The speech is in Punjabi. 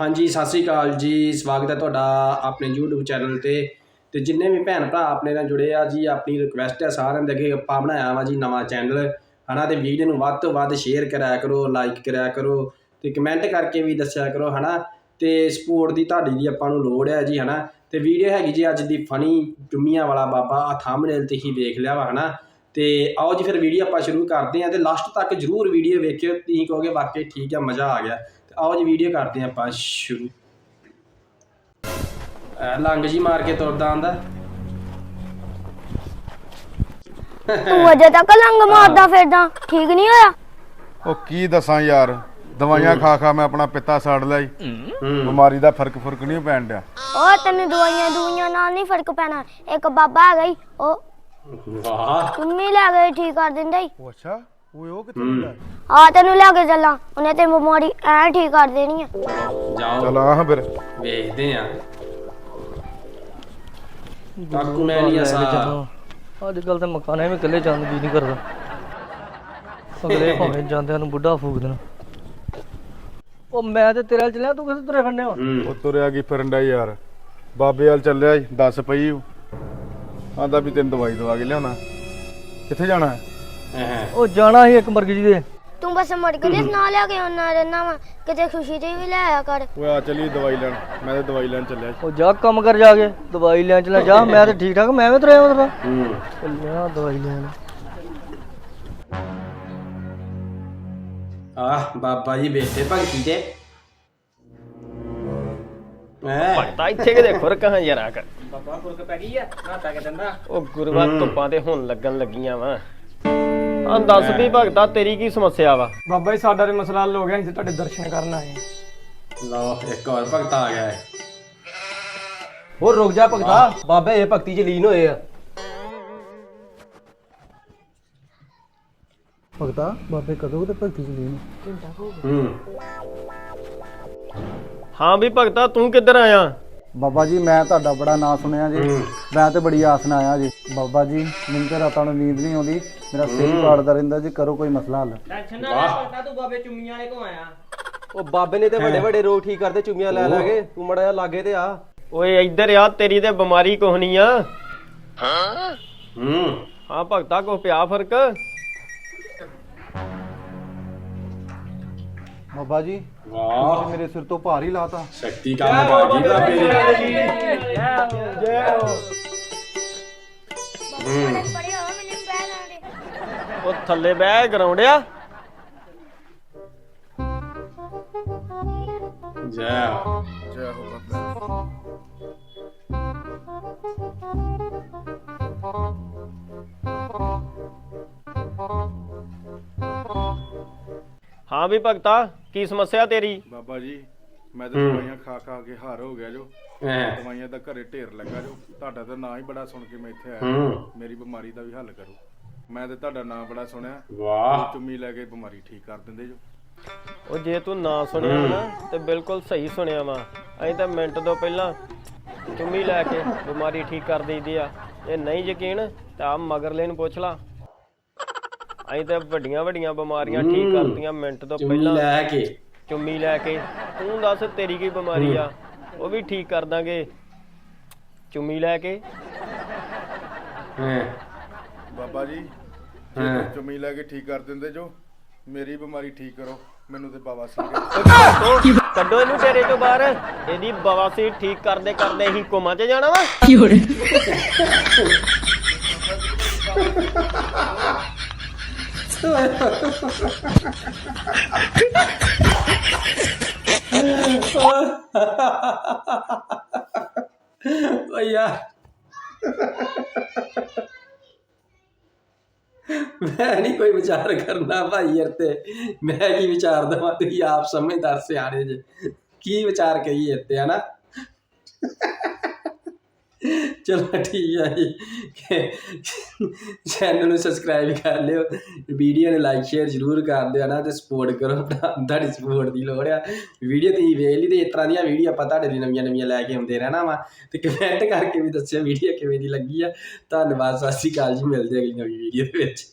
ਹਾਂਜੀ, ਸਤਿ ਸ੍ਰੀ ਅਕਾਲ ਜੀ। ਸਵਾਗਤ ਹੈ ਤੁਹਾਡਾ ਆਪਣੇ YouTube ਚੈਨਲ ਤੇ। ਤੇ ਜਿੰਨੇ ਵੀ ਭੈਣ ਭਰਾ ਆਪਣੇ ਨਾਲ ਜੁੜੇ ਆ ਜੀ, ਆਪਣੀ ਰਿਕੁਐਸਟ ਹੈ ਸਾਰਿਆਂ ਦੇ ਅੱਗੇ ਆਪਾਂ ਬਣਾਇਆ ਵਾ ਜੀ ਨਵਾਂ ਚੈਨਲ ਹਨਾ, ਤੇ ਵੀਡੀਓ ਨੂੰ ਵੱਧ ਤੋਂ ਵੱਧ ਸ਼ੇਅਰ ਕਰਿਆ ਕਰੋ ਲਾਈਕ ਕਰਿਆ ਕਰੋ ਤੇ ਕਮੈਂਟ ਕਰਕੇ ਵੀ ਦੱਸਿਆ ਕਰੋ, ਹਨਾ। ਤੇ ਸਪੋਰਟ ਦੀ ਤੁਹਾਡੀ ਦੀ ਆਪਾਂ ਨੂੰ ਲੋੜ ਹੈ ਜੀ, ਹਨਾ। ਤੇ ਵੀਡੀਓ ਹੈਗੀ ਜੀ ਅੱਜ ਦੀ ਫਨੀ ਚੁੰਮੀਆਂ ਵਾਲਾ ਬਾਬਾ ਆ ਥੰਬਨੇਲ ਤੇ ਹੀ ਵੇਖ ਲਿਆ ਵਾ, ਹਨਾ। ਤੇ ਆਓ ਜੀ, ਫਿਰ ਵੀਡੀਓ ਆਪਾਂ ਸ਼ੁਰੂ ਕਰਦੇ ਹਾਂ ਤੇ ਲਾਸਟ ਤੱਕ ਜਰੂਰ ਵੀਡੀਓ ਵੇਖਿਓ। ਤੁਸੀਂ ਕਹੋਗੇ, ਵਾਕਈ ਠੀਕ ਆ ਮਜ਼ਾ ਆ ਗਿਆ। ਆਓ ਜੀ ਵੀਡੀਓ ਕਰਦੇ ਆਪਾਂ ਸ਼ੁਰੂ। ਐ ਲੰਗ ਜੀ ਮਾਰ ਕੇ ਤੁਰਦਾ ਆਂਦਾ ਤੂੰ ਅਜੇ ਤੱਕ ਲੰਗ ਮਾਰਦਾ ਫਿਰਦਾ ਠੀਕ ਨਹੀਂ ਹੋਇਆ? ਉਹ ਕੀ ਦੱਸਾਂ ਯਾਰ ਦਵਾਈਆਂ ਖਾ ਖਾ ਮੈਂ ਆਪਣਾ ਪਿੱਤਾ ਸਾੜ ਲਿਆ ਈ ਬਿਮਾਰੀ ਦਾ ਫ਼ਰਕ ਫ਼ਰਕ ਨਹੀਂ ਪੈਣ ਡਿਆ। ਉਹ ਤੈਨੂੰ ਦਵਾਈਆਂ ਦੂਈਆਂ ਨਾਲ ਨਹੀਂ ਫ਼ਰਕ ਪੈਣਾ। ਇੱਕ ਬਾਬਾ ਹੈਗਾ ਈ ਉਹ ਵਾਹ। ਚੁੰਮੀ ਲੈ ਕੇ ਠੀਕ ਕਰ ਦਿੰਦਾ। ਈ ਉਹ ਅੱਛਾ। ਓਏ ਉਹ ਕਿੱਥੇ ਹੁੰਦਾ ਆ ਤੈਨੂੰ ਲੈ ਕੇ ਚੱਲਾਂ। ਉਹਨੇ ਤੇ ਬਿਮਾਰੀ ਐ ਠੀਕ ਕਰ ਦੇਣੀ ਆ। ਜਾਓ। ਚਲ ਆਹ ਫਿਰ। ਵੇਖਦੇ ਆ। ਕਾਕੂ ਮੈਂ ਨਹੀਂ ਅਸਾ। ਅੱਜ ਕੱਲ ਤਾਂ ਮਕਾਨਾਂ ਵਿੱਚ ਇਕੱਲੇ ਜਾਣ ਨੂੰ ਜੀ ਨਹੀਂ ਕਰਦਾ। ਅਗਲੇ ਭਾਵੇਂ ਜਾਂਦਿਆਂ ਨੂੰ ਬੁੱਢਾ ਫੂਕ ਦੇਣਾ। ਉਹ ਮੈਂ ਤੇ ਤੇਰੇ ਨਾਲ ਚੱਲਿਆ ਤੂੰ ਕਿੱਥੇ ਤੁਰੇ ਫਿਰਨੇ ਹੋ? ਉਹ ਤੁਰਿਆ ਕੀ ਫਿਰਨ ਡਿਆ ਯਾਰ? ਬਾਬੇ ਵਾਲ ਚੱਲਿਆ ਈ ਦੱਸ ਪਈ ਓ। ਆਂਦਾ ਵੀ ਤੈਨੂੰ ਦਵਾਈ ਦਵਾ ਕੇ ਲਿਆਉਣਾ। ਕਿੱਥੇ ਜਾਣਾ? ਹੈ? ਉਹ ਜਾਣਾ ਸੀ ਇੱਕ ਮਰਗ ਜੀ ਦੇ। ਤੂੰ ਬਸ ਮੜ ਕੇ ਨਾ ਲੈ ਕੇ ਆਉਣਾ ਰਹਿਣਾ ਵਾ। ਕਿਤੇ ਖੁਸ਼ੀ ਤੇ ਵੀ ਲੈ ਆਇਆ ਕਰ। ਓਏ ਆ ਚਲੀ ਦਵਾਈ ਲੈਣ। ਮੈਂ ਤੇ ਦਵਾਈ ਲੈਣ ਚੱਲਿਆ ਸੀ। ਉਹ ਜਾ ਕੰਮ ਕਰ ਜਾ ਕੇ ਦਵਾਈ ਲੈਣ ਚੱਲਿਆ। ਜਾ ਮੈਂ ਤੇ ਠੀਕ ਠਾਕ ਮੈਂ ਵੀ ਤੁਰਿਆ ਹੂੰ। ਚੱਲਿਆ ਦਵਾਈ ਲੈਣ। ਆਹ ਬਾਬਾ ਜੀ ਬੈਠੇ ਭਗਤੀ ਤੇ। ਐ ਤਾਂ ਇੱਥੇ ਕਿਤੇ ਖੁਰਕ ਹਾਂ ਜਰਾ ਕਰ ਬਾਬਾ ਫੁਰਕ ਪੈ ਗਈ ਆ। ਨਾਤਾ ਕੇ ਦੰਦਾ ਉਹ ਗੁਰੂਆ ਧੁੱਪਾਂ ਤੇ ਹੁਣ ਲੱਗਣ ਲੱਗੀਆਂ ਵਾ। ਹਾਂ ਦੱਸ ਵੀ ਭਗਤਾ ਤੇਰੀ ਕੀ ਸਮੱਸਿਆ ਵਾ? ਬਾਬਾ ਜੀ ਸਾਡਾ ਤੇ ਮਸਲਾ ਹੱਲ ਹੋ ਗਿਆ ਅਸੀਂ ਤੁਹਾਡੇ ਦਰਸ਼ਨ ਕਰਨ ਆਏ ਲਓ ਇੱਕ ਹੋਰ ਭਗਤ ਆ ਗਿਆ ਹੈ ਹੋਰ ਰੁਕ ਜਾ ਭਗਤਾ। ਬਾਬੇ ਇਹ ਭਗਤੀ ਚ ਲੀਨ ਹੋਏ ਆ। ਭਗਤਾ ਬਾਬੇ ਕਦੋਂ ਤੇ ਭਗਤੀ ਚ ਲੀਨ? ਹੂੰ। ਹਾਂ ਵੀ ਭਗਤਾ ਤੂੰ ਕਿੱਧਰ ਆਇਆ? ਬਾਬਾ ਜੀ ਮੈਂ ਤੁਹਾਡਾ ਬੜਾ ਨਾਂ ਸੁਣਿਆ ਜੀ। ਮੈਂ ਤੇ ਬੜੀ ਆਸ ਨਾਲ ਆਇਆ ਜੀ। ਬਾਬਾ ਜੀ ਮੈਨੂੰ ਤੇ ਰਾਤਾਂ ਨੂੰ ਨੀਂਦ ਨਹੀਂ ਆਉਂਦੀ। ਮੇਰਾ ਸਿਰ ਪਾੜਦਾ ਰਹਿੰਦਾ ਜੀ ਕਰੋ ਕੋਈ ਮਸਲਾ ਹੱਲ। ਉਹ ਬਾਬੇ ਨੇ ਤੇ ਵੱਡੇ ਵੱਡੇ ਰੋਗ ਠੀਕ ਕਰਦੇ ਚੁੰਮੀਆਂ ਲੈ ਲੈ ਕੇ ਤੂੰ ਮੜਾ ਜਾ ਲਾਗੇ ਤੇ ਆ। ਓਏ ਇੱਧਰ ਆ ਤੇਰੀ ਤੇ ਬਿਮਾਰੀ ਕੋਹਨੀ ਆ। ਹੂੰ। ਹਾਂ ਭਗਤਾ ਕੋ ਪਿਆ ਫ਼ਰਕ। ਬਾਬਾ ਜੀ ਵਾਹ। ਮੇਰੇ ਸਿਰ ਤੋਂ ਭਾਰ ਹੀ ਲਾਤਾ। ਸ਼ਕਤੀ ਕੰਮ ਕਰ ਗਈ ਬਾਬੇ ਦੀ ਬੜੇ ਹੋ ਮੈਨੂੰ ਪੈ ਲਾਂਗੇ ਉਹ ਥੱਲੇ ਬਹਿ ਗਰਾਉਂਡਿਆ ਜੈ ਹੋ। ਜੈ ਹੋ ਬਾਬੇ ਹਾਂ ਵੀ ਭਗਤਾ ਕੀ ਸਮੱਸਿਆ ਤੇਰੀ? ਬਾਬਾ ਜੀ ਮੈਂ ਤੇ ਦਵਾਈਆਂ ਖਾ ਖਾ ਕੇ ਹਾਰ ਹੋ ਗਿਆ ਜੋ। ਦਵਾਈਆਂ ਦਾ ਘਰੇ ਢੇਰ ਲੱਗਾ ਜੋ। ਤੁਹਾਡਾ ਤਾਂ ਨਾਂ ਹੀ ਬੜਾ ਸੁਣ ਕੇ ਮੈਂ ਇੱਥੇ ਆਇਆ। ਮੇਰੀ ਬਿਮਾਰੀ ਦਾ ਵੀ ਹੱਲ ਕਰੋ। ਮੈਂ ਤੇ ਤੁਹਾਡਾ ਨਾਂ ਬੜਾ ਸੁਣਿਆ। ਵਾਹ। ਚੁੰਮੀ ਲੈ ਕੇ ਬਿਮਾਰੀ ਠੀਕ ਕਰ ਦਿੰਦੇ ਜੋ। ਉਹ ਜੇ ਤੂੰ ਨਾ ਸੁਣਿਆ ਨਾ ਤੇ ਬਿਲਕੁਲ ਸਹੀ ਸੁਣਿਆ ਵਾ। ਅਸੀਂ ਤਾਂ ਮਿੰਟ ਤੋਂ ਪਹਿਲਾਂ ਚੁੰਮੀ ਲੈ ਕੇ ਬਿਮਾਰੀ ਠੀਕ ਕਰ ਦਈਦੀ ਆ। ਇਹ ਨਹੀਂ ਯਕੀਨ ਤਾਂ ਆ ਮਗਰਲੇ ਨੂੰ ਪੁੱਛ ਲਾ। ਅਸੀਂ ਤਾਂ ਵੱਡੀਆਂ ਵੱਡੀਆਂ ਬਿਮਾਰੀਆਂ ਠੀਕ ਕਰਦੀਆਂ ਮਿੰਟ ਤੋਂ ਚੁੰਮੀ ਪਹਿਲਾਂ। ਲੈ ਕੇ। ਚੁੰਮੀ ਲੈ ਕੇ। ਤੂੰ ਦੱਸ ਤੇਰੀ ਕੀ ਬਿਮਾਰੀ ਆ? ਉਹ ਵੀ ਠੀਕ ਕਰ ਦਾਂਗੇ। ਚੁੰਮੀ ਲੈ ਕੇ। ਬਾਬਾ ਜੀ ਹਾਂ। ਚੁੰਮੀ ਲੈ ਕੇ ਠੀਕ ਕਰ ਦਿੰਦੇ ਜੋ ਮੇਰੀ ਬਿਮਾਰੀ ਠੀਕ ਕਰੋ ਮੈਨੂੰ ਤੇ ਬਾਬਾ ਸੀ ਕੱਢੋ ਇਹਨੂੰ ਤੇਰੇ ਤੋਂ ਬਾਹਰ। ਇਹਦੀ ਬਵਾਸੀਰ ਠੀਕ ਕਰਦੇ ਕਰਦੇ ਅਸੀਂ ਕੋਮਾ 'ਚ ਜਾਣਾ ਵਾ। ਓ ਯਾਰ ਮੈਂ ਨਹੀਂ ਕੋਈ ਵਿਚਾਰ ਕਰਨਾ ਭਾਈ ਯਾਰ ਤੇ। ਮੈਂ ਕੀ ਵਿਚਾਰ ਦਵਾਂ? ਤੁਸੀਂ ਆਪ ਸਮਝਦਾਰ ਸਿਆਣੇ ਜੇ। ਕੀ ਵਿਚਾਰ ਕਹੀਏ ਤੇ ਹਨਾ? ਚਲੋ ਠੀਕ ਹੈ ਜੀ। ਚੈਨਲ ਨੂੰ ਸਬਸਕ੍ਰਾਈਬ ਕਰ ਲਿਓ। ਵੀਡੀਓ ਨੂੰ ਲਾਈਕ ਸ਼ੇਅਰ ਜ਼ਰੂਰ ਕਰ ਦਿਓ ਨਾ ਤੇ ਸਪੋਰਟ ਕਰੋ। ਤੁਹਾਡੀ ਸਪੋਰਟ ਦੀ ਲੋੜ ਆ। ਵੀਡੀਓ ਤੁਸੀਂ ਵੇਖ ਲਈ ਤੇ ਇਸ ਤਰ੍ਹਾਂ ਦੀਆਂ ਵੀਡੀਓ ਆਪਾਂ ਤੁਹਾਡੇ ਲਈ ਨਵੀਆਂ ਨਵੀਆਂ ਲੈ ਕੇ ਆਉਂਦੇ ਰਹਿਣਾ ਵਾ। ਤੇ ਕਮੈਂਟ ਕਰਕੇ ਵੀ ਦੱਸਿਓ ਵੀਡੀਓ ਕਿਵੇਂ ਦੀ ਲੱਗੀ ਆ। ਧੰਨਵਾਦ, ਸਤਿ ਸ਼੍ਰੀ ਅਕਾਲ ਜੀ। ਮਿਲਦੇ ਅਗਲੀ ਨਵੀਂ ਵੀਡੀਓ ਦੇ ਵਿੱਚ।